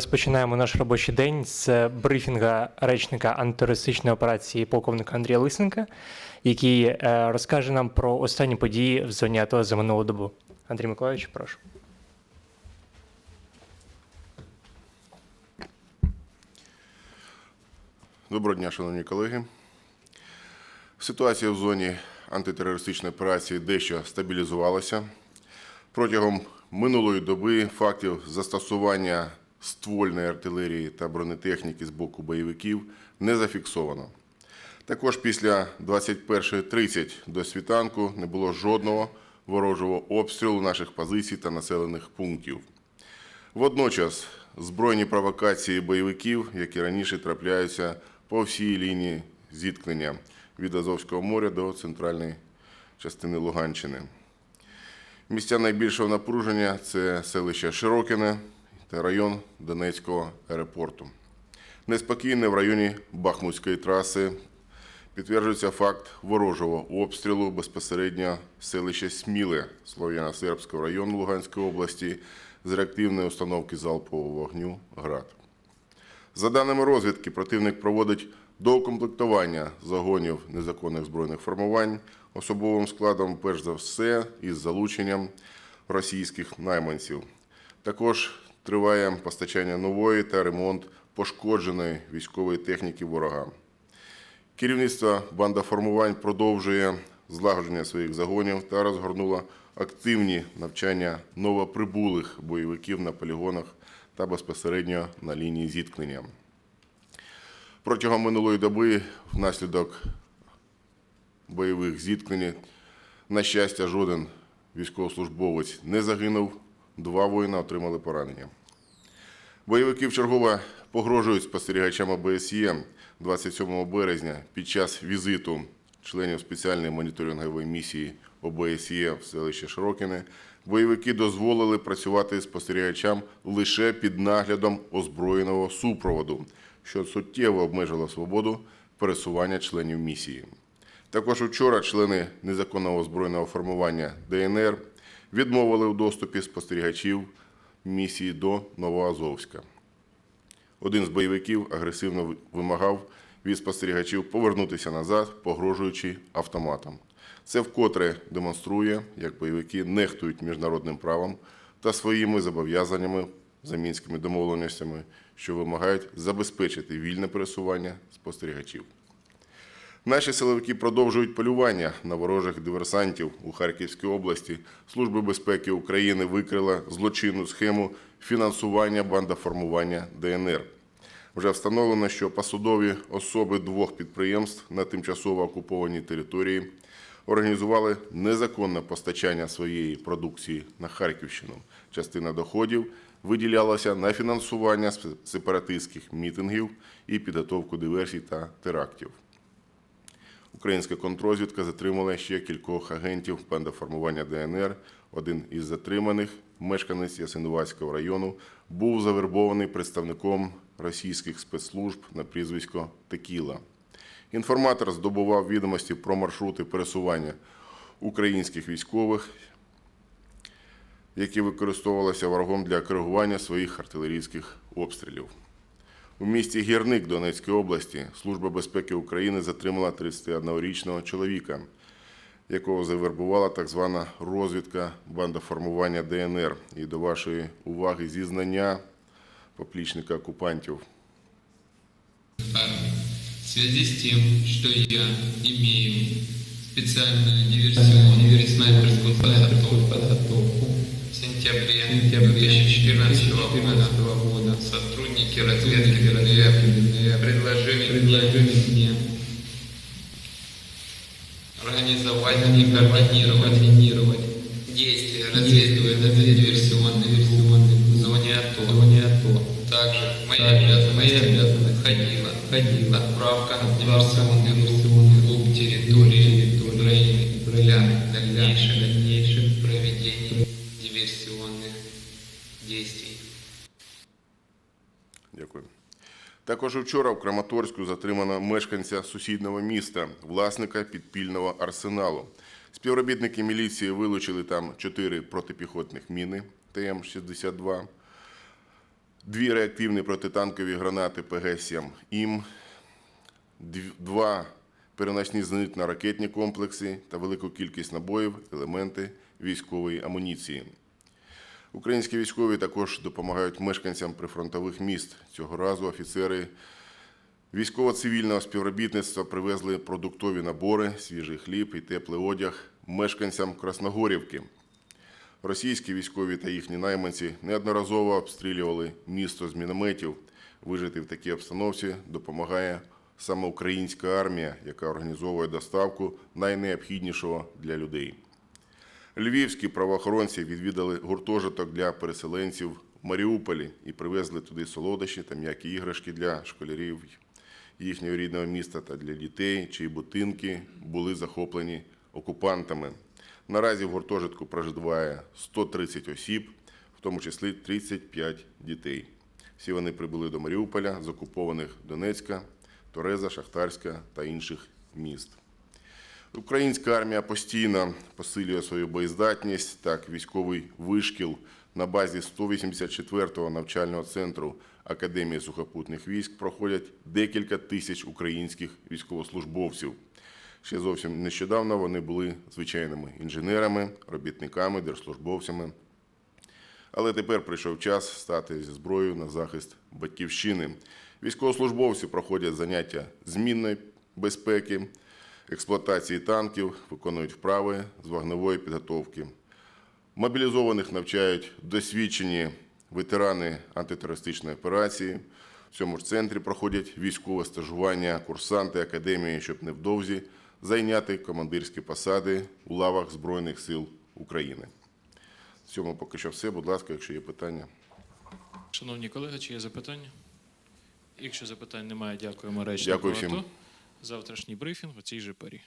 розпочинаємо наш робочий день з брифінга речника антитерористичної операції полковника Андрія Лисенка, який е, розкаже нам про останні події в зоні АТО за минулу добу. Андрій Миколаївич, прошу. Доброго дня, шановні колеги. Ситуація в зоні антитерористичної операції дещо стабілізувалася. Протягом минулої доби фактів застосування ствольної артилерії та бронетехніки з боку бойовиків не зафіксовано. Також після 21.30 до світанку не було жодного ворожого обстрілу наших позицій та населених пунктів. Водночас збройні провокації бойовиків, які раніше трапляються по всій лінії зіткнення від Азовського моря до центральної частини Луганщини. Місця найбільшого напруження це селище Широкине та район Донецького аеропорту. Неспокійне в районі Бахмутської траси підтверджується факт ворожого обстрілу безпосередньо селища Сміле Слов'яно-Сербського району Луганської області з реактивної установки залпового вогню ГРАД. За даними розвідки, противник проводить доукомплектування загонів незаконних збройних формувань особовим складом, перш за все, із залученням російських найманців. Також триває постачання нової та ремонт пошкодженої військової техніки ворога. Керівництво бандоформувань продовжує злагодження своїх загонів та розгорнуло активні навчання новоприбулих бойовиків на полігонах та безпосередньо на лінії зіткнення. Протягом минулої доби внаслідок бойових зіткнень, на щастя, жоден військовослужбовець не загинув, два воїна отримали поранення. Бойовики вчергово погрожують спостерігачам ОБСЄ 27 березня під час візиту членів спеціальної моніторингової місії ОБСЄ в селище Широкине. Бойовики дозволили працювати спостерігачам лише під наглядом озброєного супроводу, що суттєво обмежило свободу пересування членів місії. Також вчора члени незаконного озброєного формування ДНР відмовили у доступі спостерігачів місії до Новоазовська. Один з бойовиків агресивно вимагав від спостерігачів повернутися назад, погрожуючи автоматом. Це вкотре демонструє, як бойовики нехтують міжнародним правом та своїми зобов'язаннями за мінськими домовленостями, що вимагають забезпечити вільне пересування спостерігачів. Наші силовики продовжують полювання на ворожих диверсантів у Харківській області. Служба безпеки України викрила злочинну схему фінансування бандоформування ДНР. Вже встановлено, що посадові особи двох підприємств на тимчасово окупованій території організували незаконне постачання своєї продукції на Харківщину. Частина доходів виділялася на фінансування сепаратистських мітингів і підготовку диверсій та терактів. Українська контрозвідка затримала ще кількох агентів бандоформування ДНР. Один із затриманих, мешканець Ясинуватського району, був завербований представником російських спецслужб на прізвисько Текіла. Інформатор здобував відомості про маршрути пересування українських військових, які використовувалися ворогом для коригування своїх артилерійських обстрілів. У місті Гірник Донецької області Служба безпеки України затримала 31-річного чоловіка, якого завербувала так звана розвідка бандоформування ДНР. І до вашої уваги зізнання поплічника окупантів. В связи с тем, что я имею специальную диверсионную снайперскую подготовку в сентябре 2014 года все расцветки мне, предложили, предложили мне организовать, не координировать, координировать. Действия, разведывая на диверсионной зоне АТО. Зоне АТО. Также моя обязанность, моя обязанность входила, входила. В рамках диверсионных диверсионных клуб территории. Украины для дальнейшее дальнейшее. проведение диверсионных действий. Також вчора в Краматорську затримано мешканця сусіднього міста, власника підпільного арсеналу. Співробітники міліції вилучили там чотири протипіхотних міни ТМ-62, дві реактивні протитанкові гранати ПГ-7 ІМ, два переносні зенитно-ракетні комплекси та велику кількість набоїв, елементи військової амуніції. Українські військові також допомагають мешканцям прифронтових міст. Цього разу офіцери військово-цивільного співробітництва привезли продуктові набори, свіжий хліб і теплий одяг мешканцям Красногорівки. Російські військові та їхні найманці неодноразово обстрілювали місто з мінометів. Вижити в такій обстановці допомагає саме українська армія, яка організовує доставку найнеобхіднішого для людей. Львівські правоохоронці відвідали гуртожиток для переселенців в Маріуполі і привезли туди солодощі та м'які іграшки для школярів їхнього рідного міста та для дітей, чиї будинки були захоплені окупантами. Наразі в гуртожитку проживає 130 осіб, в тому числі 35 дітей. Всі вони прибули до Маріуполя з окупованих Донецька, Тореза, Шахтарська та інших міст. Українська армія постійно посилює свою боєздатність. Так, військовий вишкіл на базі 184-го навчального центру Академії сухопутних військ проходять декілька тисяч українських військовослужбовців. Ще зовсім нещодавно вони були звичайними інженерами, робітниками, держслужбовцями. Але тепер прийшов час стати зі зброєю на захист батьківщини. Військовослужбовці проходять заняття змінної безпеки, експлуатації танків, виконують вправи з вогневої підготовки. Мобілізованих навчають досвідчені ветерани антитерористичної операції. В цьому ж центрі проходять військове стажування, курсанти академії, щоб невдовзі зайняти командирські посади у лавах Збройних сил України. В цьому поки що все. Будь ласка, якщо є питання. Шановні колеги, чи є запитання? Якщо запитань немає, дякуємо речнику Дякую всім. Завтрашній брифінг у цій же парі.